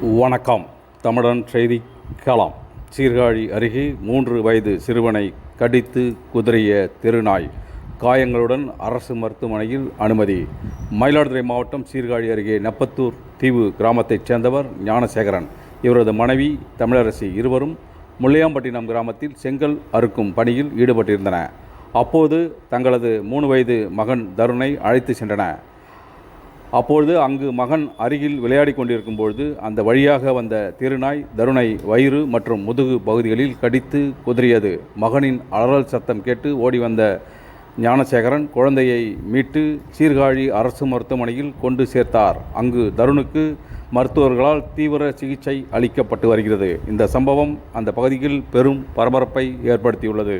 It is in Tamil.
வணக்கம். தமிழன் செய்தி களம். சீர்காழி அருகே மூன்று வயது சிறுவனை கடித்து குதிரைய தெருநாய். காயங்களுடன் அரசு மருத்துவமனையில் அனுமதி. மயிலாடுதுறை மாவட்டம் சீர்காழி அருகே நப்பத்தூர் தீவு கிராமத்தைச் சேர்ந்தவர் ஞானசேகரன். இவரது மனைவி தமிழரசி இருவரும் முள்ளையாம்பட்டினம் கிராமத்தில் செங்கல் அறுக்கும் பணியில் ஈடுபட்டிருந்தன அப்போது தங்களது மூணு வயது மகன் தருணை அழைத்து சென்றன அப்பொழுது அங்கு மகன் அருகில் விளையாடி கொண்டிருக்கும் பொழுது அந்த வழியாக வந்த திருநாய் தருணை வயிறு மற்றும் முதுகு பகுதிகளில் கடித்து குதறியது மகனின் அலறல் சத்தம் கேட்டு ஓடி வந்த ஞானசேகரன் குழந்தையை மீட்டு சீர்காழி அரசு மருத்துவமனையில் கொண்டு சேர்த்தார். அங்கு தருணுக்கு மருத்துவர்களால் தீவிர சிகிச்சை அளிக்கப்பட்டு வருகிறது. இந்த சம்பவம் அந்த பகுதியில் பெரும் பரபரப்பை ஏற்படுத்தியுள்ளது.